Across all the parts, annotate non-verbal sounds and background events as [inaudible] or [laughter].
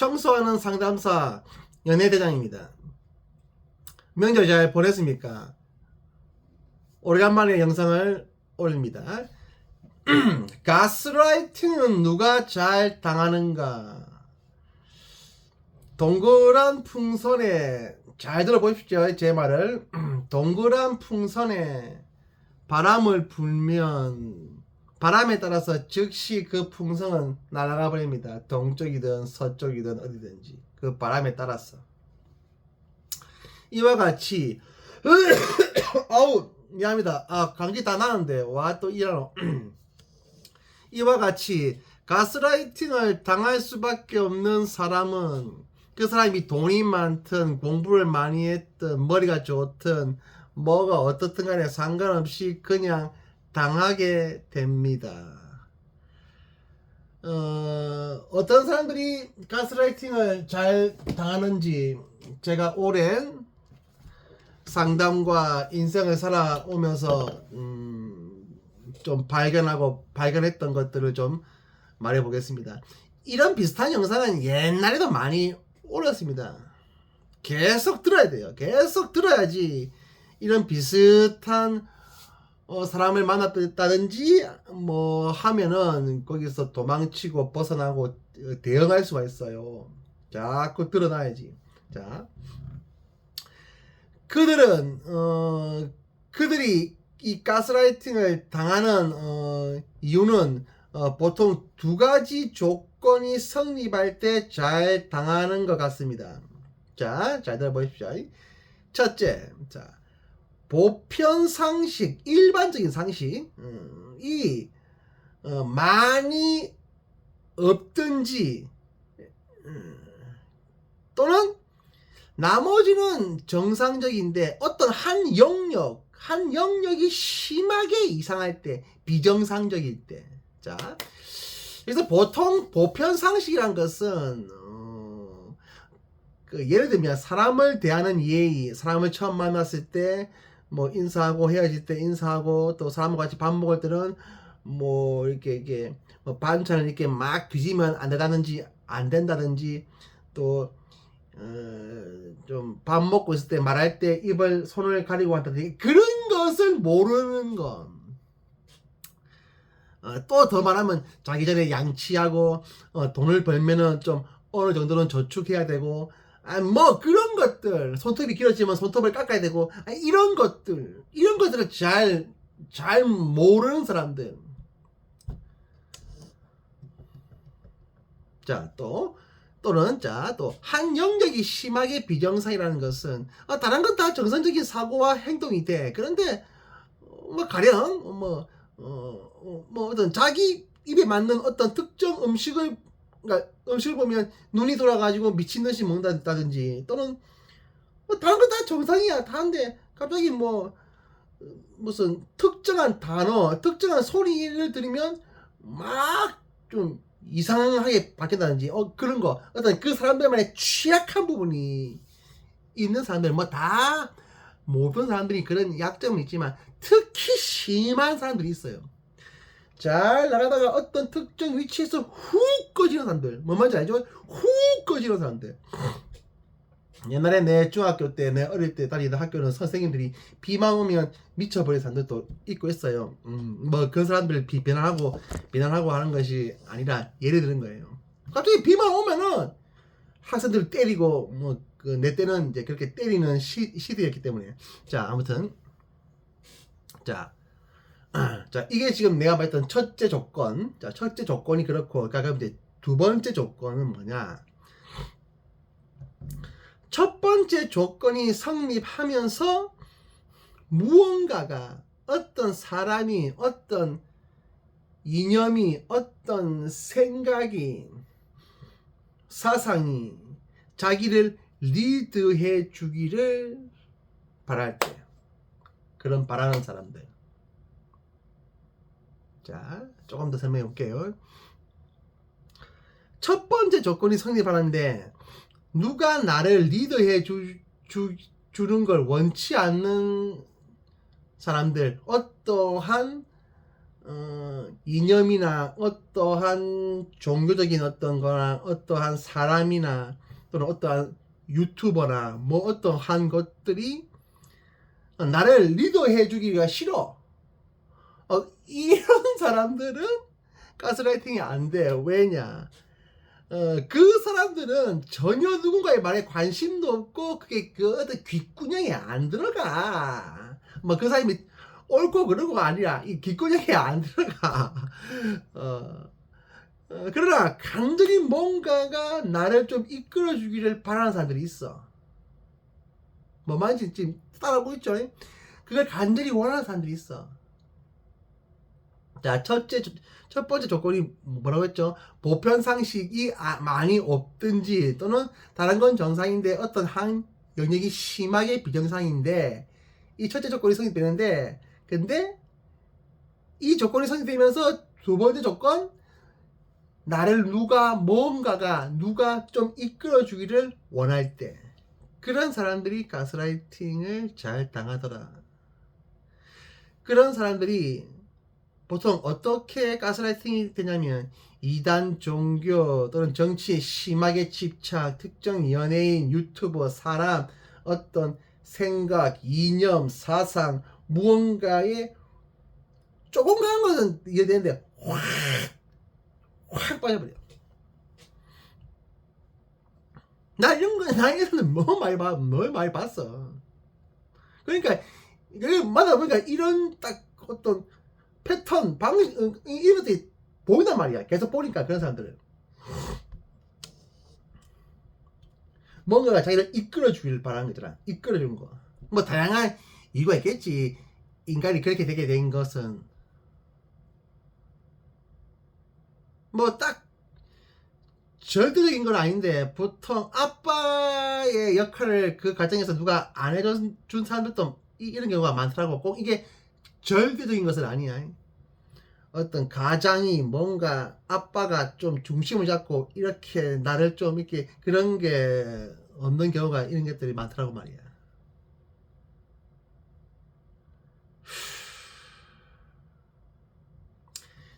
청소하는 상담사 연예대장입니다. 명절 잘 보냈습니까? 오래간만에 영상을 올립니다. [clears throat] 가스라이팅은 누가 잘 당하는가? 동그란 풍선에 잘 들어보십시오. 제 말을 [clears throat] 동그란 풍선에 바람을 불면 바람에 따라서 즉시 그 풍선은 날아가 버립니다. 동쪽이든 서쪽이든 어디든지 그 바람에 따라서 이와 같이 [coughs] 아우 미안합니다. 아 감기 다 나는데 와 또 이러노 [coughs] 이와 같이 가스라이팅을 당할 수밖에 없는 사람은 그 사람이 돈이 많든 공부를 많이 했든 머리가 좋든 뭐가 어떻든 간에 상관없이 그냥 당하게 됩니다. 어, 어떤 사람들이 가스라이팅을 잘 당하는지 제가 오랜 상담과 인생을 살아오면서 음, 좀 발견하고 발견했던 것들을 좀 말해보겠습니다. 이런 비슷한 영상은 옛날에도 많이 올렸습니다. 계속 들어야 돼요. 계속 들어야지 이런 비슷한 어, 사람을 만났다든지 뭐 하면은 거기서 도망치고 벗어나고 어, 대응할 수가 있어요. 자꾸 드러나야지. 자, 그들은 어, 그들이 이 가스라이팅을 당하는 어, 이유는 어, 보통 두 가지 조건이 성립할 때 잘 당하는 것 같습니다. 자, 잘 들어보십시오. 첫째, 자, 보편 상식, 일반적인 상식, 음, 이 어, 많이 없든지 음, 또는 나머지는 정상적인데 어떤 한 영역, 한 영역이 심하게 이상할 때, 비정상적일 때, 자, 그래서 보통 보편 상식이란 것은 어, 그 예를 들면 사람을 대하는 예의, 사람을 처음 만났을 때 뭐 인사하고 헤어질 때 인사하고 또 사람과 같이 밥 먹을 때는 뭐 이렇게 이게 뭐 반찬을 이렇게 막 뒤지면 안 된다든지 안 된다든지 또 어, 좀밥 먹고 있을 때 말할 때 입을 손을 가리고 한다든지 그런 것을 모르는 건. 어, 또더 말하면 자기 전에 양치하고 어, 돈을 벌면은 좀 어느 정도는 저축해야 되고 아, 뭐 그런 것들. 손톱이 길어지면 손톱을 깎아야 되고 아, 이런 것들. 이런 것들을 잘 잘 모르는 사람들. 자 또 또는 자또한 영역이 심하게 비정상이라는 것은 어, 다른 건 다 정상적인 사고와 행동이 돼 그런데 어, 뭐 가령 뭐 어, 어, 뭐 어떤 자기 입에 맞는 어떤 특정 음식을 그러니까 음식을 보면 눈이 돌아가지고 미친 듯이 먹는다든지 또는 뭐 다른 건다 정상이야 다한데 갑자기 뭐 어, 무슨 특정한 단어 특정한 소리를 들으면 막 좀 이상하게 바뀐다든지 어 그런 거 어떤 그 사람들만의 취약한 부분이 있는 사람들 뭐 다 모든 사람들이 그런 약점은 있지만 특히 심한 사람들이 있어요. 잘 나가다가 어떤 특정 위치에서 훅 꺼지는 사람들. 뭐 뭔지 알죠? 훅 꺼지는 사람들. 옛날에 내 중학교 때 내 어릴 때 다니던 학교는 선생님들이 비만 오면 미쳐버린 사람들도 있고 있어요. 음, 뭐 그 사람들 비, 비난하고 비난하고 하는 것이 아니라 예를 드는 거예요. 갑자기 비만 오면은 학생들 때리고 뭐 그 내 때는 이제 그렇게 때리는 시, 시대였기 때문에. 자 아무튼. 자 자, 이게 지금 내가 말했던 첫째 조건. 자, 첫째 조건이 그렇고, 그러니까 그럼 이제 두 번째 조건은 뭐냐? 첫 번째 조건이 성립하면서 무언가가 어떤 사람이 어떤 이념이 어떤 생각이 사상이 자기를 리드해 주기를 바랄 때 그런 바라는 사람들 자, 조금 더 설명해 볼게요. 첫 번째 조건이 성립하는데 누가 나를 리드해 주, 주, 주는 걸 원치 않는 사람들, 어떠한 어, 이념이나 어떠한 종교적인 어떤 거나 어떠한 사람이나 또는 어떠한 유튜버나 뭐 어떠한 것들이 나를 리더해 주기가 싫어. 어, 이런 [laughs] 사람들은 가스라이팅이 안 돼. 왜냐? 어, 그 사람들은 전혀 누군가의 말에 관심도 없고 그게 그 어떤 귓구녕에 안 들어가. 뭐 그 사람이 옳고 그르고가 아니라 이 귓구녕에 안 들어가. [laughs] 어, 어, 그러나 간절히 뭔가가 나를 좀 이끌어 주기를 바라는 사람들이 있어. 뭐 말인지 지금 따라오고 있죠? 그걸 간절히 원하는 사람들이 있어. 자, 첫째, 첫 번째 조건이 뭐라고 했죠? 보편 상식이 아- 많이 없든지 또는 다른 건 정상인데 어떤 한 영역이 심하게 비정상인데 이 첫째 조건이 성립되는데 근데 이 조건이 성립되면서 두 번째 조건 나를 누가 뭔가가 누가 좀 이끌어 주기를 원할 때 그런 사람들이 가스라이팅을 잘 당하더라. 그런 사람들이 보통 어떻게 가스라이팅이 되냐면 이단 종교 또는 정치에 심하게 집착, 특정 연예인, 유튜버, 사람, 어떤 생각, 이념, 사상, 무언가에 조금 가는 것은 이해되는데 확, 확 빠져버려. 나 이런 거, 나 이런 거 너무 많이 봐, 너무 많이 봤어. 그러니까, 맞아 보니까 이런 딱 어떤 패턴, 방식, 어, 이- 이런 것들이 보인단 말이야. 계속 보니까 그런 사람들은. 뭔가가 자기를 이끌어 주길 바라는 거잖아. 이끌어 주는 거. 뭐 다양한 이유가 있겠지. 인간이 그렇게 되게 된 것은 뭐 딱 절대적인 건 아닌데 보통 아빠의 역할을 그 가정에서 누가 안 해준 준 사람들도 이- 이런 경우가 많더라고. 꼭 이게 절대적인 것은 아니야. 어떤 가장이 뭔가 아빠가 좀 중심을 잡고 이렇게 나를 좀 이렇게 그런 게 없는 경우가 이런 것들이 많더라고 말이야.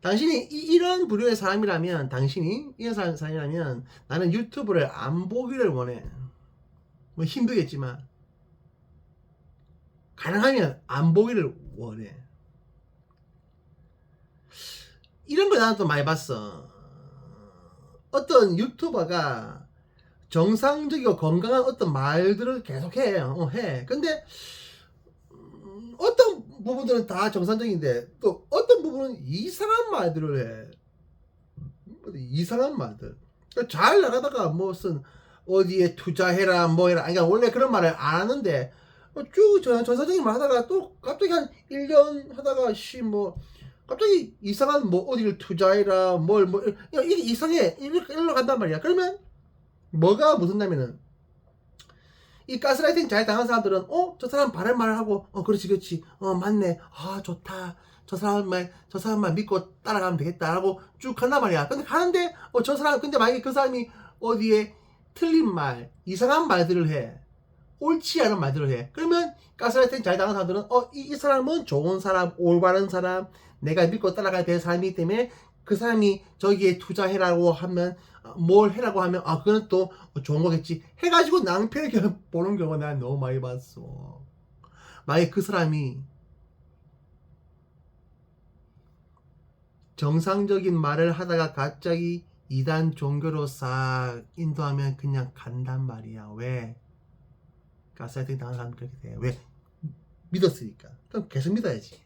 당신이 이, 이런 부류의 사람이라면 당신이 이런 사람, 사람이라면 나는 유튜브를 안 보기를 원해. 뭐 힘들겠지만 가능하면 안 보기를 원해. 이런 걸또 많이 봤어. 어떤 유튜버가 정상적이고 건강한 어떤 말들을 계속해. 어, 해. 근데 음, 어떤 부분들은 다 정상적인데 또 어떤 부분은 이상한 말들을 해. 이상한 말들. 잘 나가다가 무슨 어디에 투자해라 뭐 해라. 그러니까 원래 그런 말을 안 하는데 어, 쭉 전- 말 하다가 또 갑자기 한 1년 하다가 씨뭐 갑자기 이상한 뭐 어디를 투자해라 뭘 뭐 이게 이상해. 일로 간단 말이야. 그러면 뭐가 무섭냐면은 이 가스라이팅 잘 당한 사람들은 어? 저 사람 바른 말을 하고 어 그렇지 그렇지. 어 맞네. 아 좋다. 저 사람 말저 사람만 믿고 따라가면 되겠다라고 쭉 간단 말이야. 근데 가는데 어 저 사람 근데 만약에 그 사람이 어디에 틀린 말 이상한 말들을 해 옳지 않은 말들을 해. 그러면 가스라이팅 잘 당한 사람들은 어이 사람은 좋은 사람 올바른 사람 내가 믿고 따라가야 될 사람이기 때문에 그 사람이 저기에 투자해라고 하면 어, 뭘 해라고 하면 아 그건 또 좋은 거겠지. 해가지고 낭패를 겨- 보는 경우 난 너무 많이 봤어. 만약에 그 사람이 정상적인 말을 하다가 갑자기 이단 종교로 싹 인도하면 그냥 간단 말이야. 왜 가스라이팅 당한 사람 그렇게 돼 왜? 믿었으니까. 그럼 계속 믿어야지.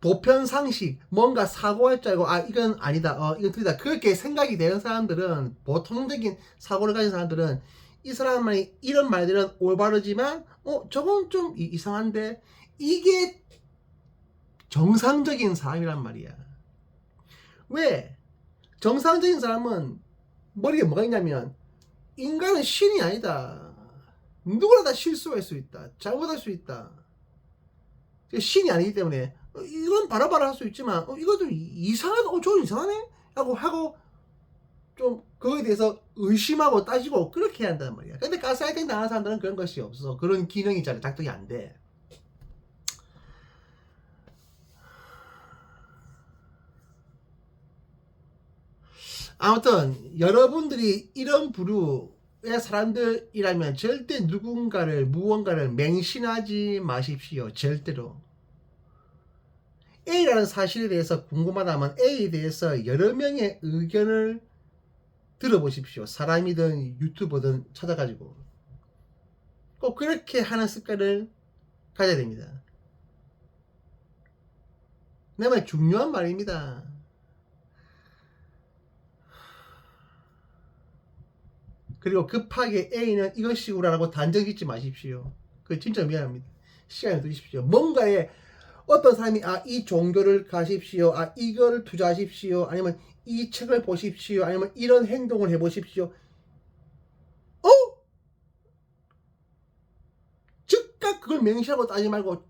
보편 상식. 뭔가 사고할 줄 알고 아 이건 아니다. 어 이건 틀리다. 그렇게 생각이 되는 사람들은 보통적인 사고를 가진 사람들은 이 사람만이 이런 말들은 올바르지만 어 저건 좀 이- 이상한데 이게 정상적인 사람이란 말이야. 왜? 정상적인 사람은 머리에 뭐가 있냐면 인간은 신이 아니다. 누구나 다 실수할 수 있다. 잘못할 수 있다. 신이 아니기 때문에 어, 이건 바라바라 할 수 있지만 어, 이것도 이- 이상하다. 어 저거 이상하네? 하고 하고 좀 그거에 대해서 의심하고 따지고 그렇게 해야 한단 말이야. 근데 가스라이팅 당하는 사람들은 그런 것이 없어 그런 기능이 잘 작동이 안 돼 아무튼 여러분들이 이런 부류의 사람들이라면 절대 누군가를 무언가를 맹신하지 마십시오. 절대로. A라는 사실에 대해서 궁금하다면 A에 대해서 여러 명의 의견을 들어보십시오. 사람이든 유튜버든 찾아가지고. 꼭 그렇게 하는 습관을 가져야 됩니다. 내말 중요한 말입니다. 그리고 급하게 A는 이것이구라고 단정 짓지 마십시오. 그 진짜 미안합니다. 시간을 두십시오. 뭔가에 어떤 사람이 아 이 종교를 가십시오. 아 이거를 투자하십시오. 아니면 이 책을 보십시오. 아니면 이런 행동을 해보십시오. 어? 즉각 그걸 맹시하고 따지 말고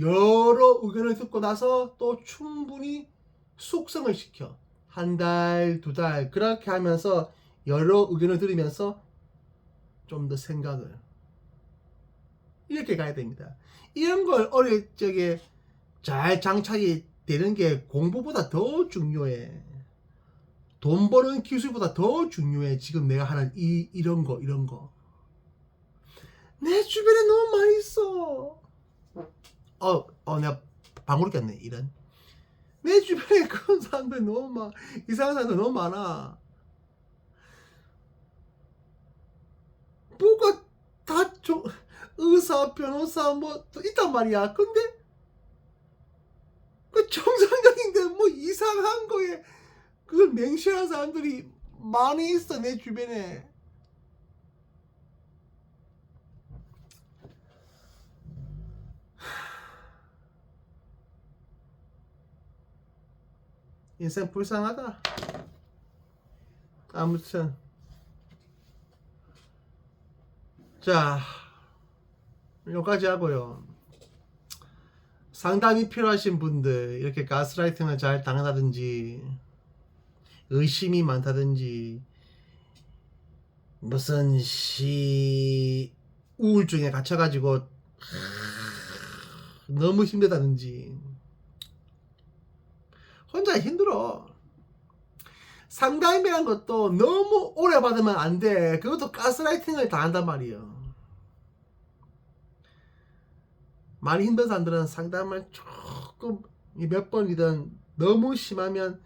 여러 의견을 듣고 나서 또 충분히 숙성을 시켜 한 달, 두 달 그렇게 하면서 여러 의견을 들으면서 좀 더 생각을 이렇게 가야 됩니다. 이런 걸 어릴 적에 잘 장착이 되는 게 공부보다 더 중요해. 돈 버는 기술보다 더 중요해. 지금 내가 하는 이 이런 거 이런 거. 내 주변에 너무 많이 있어. 어, 어, 내가 방구를 꼈네, 이런. 내 주변에 그런 사람들 너무 많, 이상한 사람들 너무 많아. 뭐가 다 좀, 의사, 변호사, 뭐, 또 있단 말이야. 근데, 그 정상적인데, 뭐, 이상한 거에, 그걸 맹신하는 사람들이 많이 있어, 내 주변에. 인생 불쌍하다. 아무튼 자 여기까지 하고요. 상담이 필요하신 분들 이렇게 가스라이팅을 잘 당한다든지 의심이 많다든지 무슨 시 우울증에 갇혀가지고 너무 힘들다든지 혼자 힘들어. 상담이란 것도 너무 오래 받으면 안 돼. 그것도 가스라이팅을 당한단 말이에요. 많이 힘든 사람들은 상담을 조금 몇 번이든 너무 심하면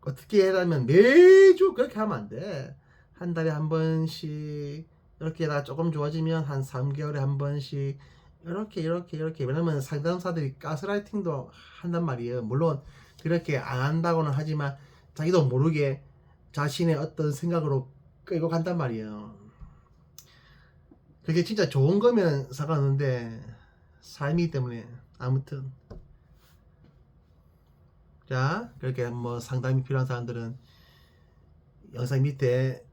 어떻게 해라면 매주 그렇게 하면 안 돼. 한 달에 한 번씩 이렇게 나 조금 좋아지면 한 3개월에 한 번씩 이렇게 이렇게 이렇게 왜냐면 상담사들이 가스라이팅도 한단 말이에요. 물론 그렇게 안 한다고는 하지만 자기도 모르게 자신의 어떤 생각으로 끌고 간단 말이에요. 그게 진짜 좋은 거면 상관없는데 삶이기 때문에 아무튼 자 그렇게 뭐 상담이 필요한 사람들은 영상 밑에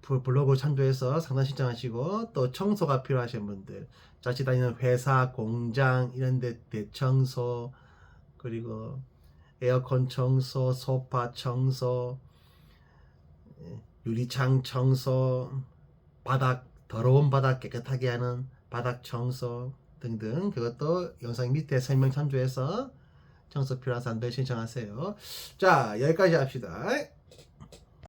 브- 블로그 참조해서 상담 신청하시고 또 청소가 필요하신 분들 자칫 다니는 회사 공장 이런 데 대청소 그리고 에어컨 청소 소파 청소 예, 유리창 청소 바닥 더러운 바닥 깨끗하게 하는 바닥 청소 등등. 그것도 영상 밑에 설명 참조해서 청소 필요한 사람들 신청하세요. 자 여기까지 합시다